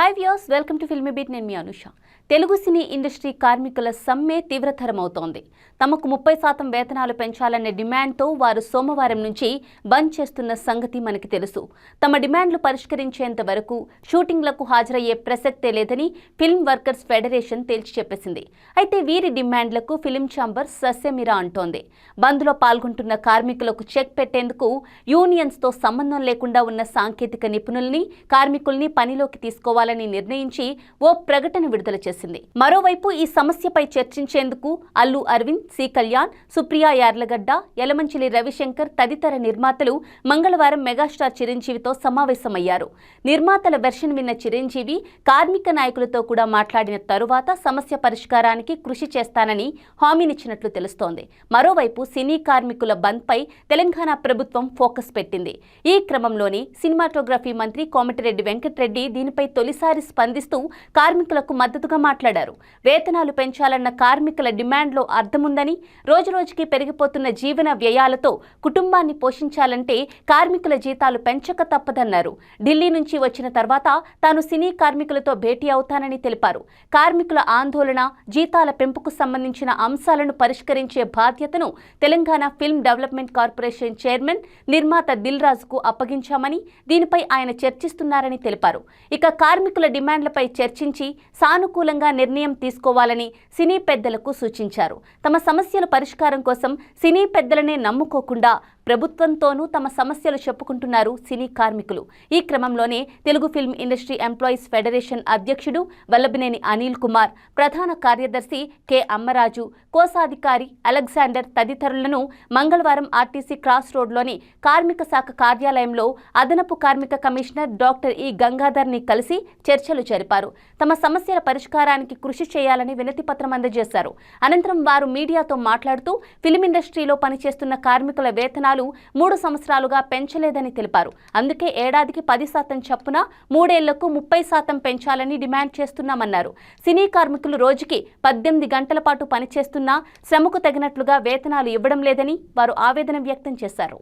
Hi views welcome to Filmibeat నేను మీ Anusha. Telugu cine industry కార్మికుల సమ్మె తీవ్రతరమవుతోంది. తమకు ముప్పై శాతం వేతనాలు పెంచాలనే డిమాండ్తో వారు సోమవారం నుంచి బంద్ చేస్తున్న సంగతి మనకి తెలుసు. తమ డిమాండ్లు పరిష్కరించేంత వరకు షూటింగ్లకు హాజరయ్యే ప్రసక్తే లేదని ఫిల్మ్ వర్కర్స్ ఫెడరేషన్ తేల్చి చెప్పేసింది. అయితే వీరి డిమాండ్లకు ఫిల్మ్ ఛాంబర్ సస్యమిరా అంటోంది. బంద్లో పాల్గొంటున్న కార్మికులకు చెక్ పెట్టేందుకు యూనియన్స్తో సంబంధం లేకుండా ఉన్న సాంకేతిక నిపుణుల్ని కార్మికుల్ని పనిలోకి తీసుకోవాలని నిర్ణయించి ఓ ప్రకటన విడుదల చేసింది. మరోవైపు ఈ సమస్యపై చర్చించేందుకు అల్లు అరవింద్ సి కళ్యాణ్ సుప్రియా యార్లగడ్డ యలమంచిలి రవిశంకర్ తదితర నిర్మాతలు మంగళవారం మెగాస్టార్ చిరంజీవితో సమావేశమయ్యారు. నిర్మాతల వెర్షన్ విన్న చిరంజీవి కార్మిక నాయకులతో కూడా మాట్లాడిన తరువాత సమస్య పరిష్కారానికి కృషి చేస్తానని హామీనిచ్చినట్లు తెలుస్తోంది. మరోవైపు సినీ కార్మికుల బంద్పై తెలంగాణ ప్రభుత్వం ఫోకస్ పెట్టింది. ఈ క్రమంలోనే సినిమాటోగ్రఫీ మంత్రి కోమటిరెడ్డి వెంకటరెడ్డి దీనిపై తొలి తొలిసారి స్పందిస్తూ కార్మికులకు మద్దతుగా మాట్లాడారు. వేతనాలు పెంచాలన్న కార్మికుల డిమాండ్లో అర్థముందని రోజురోజుకి పెరిగిపోతున్న జీవన వ్యయాలతో కుటుంబాన్ని పోషించాలంటే కార్మికుల జీతాలు పెంచక తప్పదన్నారు. ఢిల్లీ నుంచి వచ్చిన తర్వాత తాను సినీ కార్మికులతో భేటీ అవుతానని తెలిపారు. కార్మికుల ఆందోళన జీతాల పెంపుకు సంబంధించిన అంశాలను పరిష్కరించే బాధ్యతను Telangana film development corporation chairman నిర్మాత దిల్ రాజుకు అప్పగించామని దీనిపై ఆయన చర్చిస్తున్నారని తెలిపారు. ఇక కార్మికుల డిమాండ్లపై చర్చించి సానుకూలంగా నిర్ణయం తీసుకోవాలని సినీ పెద్దలకు సూచించారు. తమ సమస్యల పరిష్కారం కోసం సినీ పెద్దలనే నమ్ముకోకుండా ప్రభుత్వంతోనూ తమ సమస్యలు చెప్పుకుంటున్నారు సినీ కార్మికులు. ఈ క్రమంలోనే Telugu film industry employees federation అధ్యక్షుడు వల్లభినేని అనిల్ కుమార్ ప్రధాన కార్యదర్శి కె అమ్మరాజు కోశాధికారి అలెగ్జాండర్ తదితరులను మంగళవారం ఆర్టీసీ క్రాస్ రోడ్లోని కార్మిక శాఖ కార్యాలయంలో అదనపు కార్మిక కమిషనర్ డాక్టర్ ఈ గంగాధర్ని కలిసి చర్చలు జరిపారు. తమ సమస్యల పరిష్కారానికి కృషి చేయాలని వినతి పత్రం అందజేశారు. అనంతరం వారు మీడియాతో మాట్లాడుతూ ఫిలిం ఇండస్ట్రీలో పనిచేస్తున్న కార్మికుల వేతనాలు మూడు సంవత్సరాలుగా పెంచలేదని తెలిపారు. అందుకే ఏడాదికి పది శాతం చప్పున మూడేళ్ళకు ముప్పై శాతం పెంచాలని డిమాండ్ చేస్తున్నామన్నారు. సినీ కార్మికులు రోజుకి పద్దెనిమిది గంటల పాటు పనిచేస్తున్నా శ్రమకు తగినట్లుగా వేతనాలు ఇవ్వడం లేదని వారు ఆవేదన వ్యక్తం చేశారు.